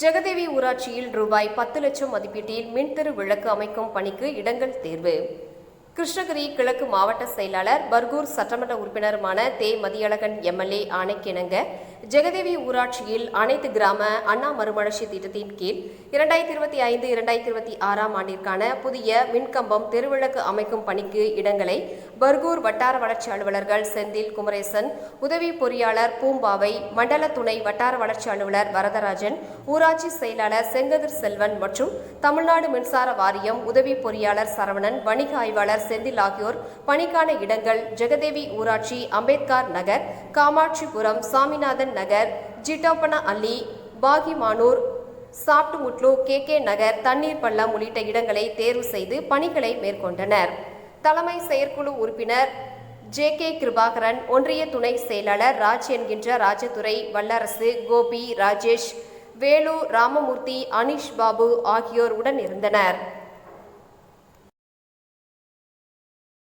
ஜெகதேவி ஊராட்சியில் ரூபாய் பத்து லட்சம் மதிப்பீட்டில் மின்திரு விளக்கு அமைக்கும் பணிக்கு இடங்கள் தேர்வு. கிருஷ்ணகிரி கிழக்கு மாவட்ட செயலாளர் பர்கூர் சட்டமன்ற உறுப்பினருமான தே. மதியழகன் எம்எல்ஏ ஆணைக்கிணங்க. ஜெகதேவி ஊராட்சியில் அனைத்து கிராம அண்ணா மறுமலர்ச்சி திட்டத்தின் கீழ் இரண்டாயிரத்தி இருபத்தி ஐந்து இரண்டாயிரத்தி இருபத்தி ஆறாம் ஆண்டிற்கான புதிய மின்கம்பம் தெருவிளக்கு அமைக்கும் பணிக்கு இடங்களை பர்கூர் வட்டார வளர்ச்சி அலுவலர்கள் செந்தில் குமரேசன் உதவி பொறியாளர் பூம்பாவை மண்டல துணை வட்டார வளர்ச்சி அலுவலர் வரதராஜன் ஊராட்சி செயலாளர் செங்கதிர் செல்வன் மற்றும் தமிழ்நாடு மின்சார வாரியம் உதவி பொறியாளர் சரவணன் வணிக ஆய்வாளர் செந்தில் ஆகியோர் பணிக்கான இடங்கள் ஜெகதேவி ஊராட்சி அம்பேத்கர் நகர் காமாட்சிபுரம் சாமிநாதன் நகர் ஜிட்டோப்பன அள்ளி பாகிமானூர் சாப்டுமுட்லு கே கே நகர் தண்ணீர் பள்ளம் உள்ளிட்ட இடங்களை தேர்வு செய்து பணிகளை மேற்கொண்டனர். தலைமை செயற்குழு உறுப்பினர் ஜே கே கிருபாகரன் ஒன்றிய துணை செயலாளர் ராஜ் என்கின்ற ராஜதுரை வல்லரசு கோபி ராஜேஷ் வேலு ராமமூர்த்தி அனிஷ் பாபு ஆகியோர் உடன் இருந்தனர்.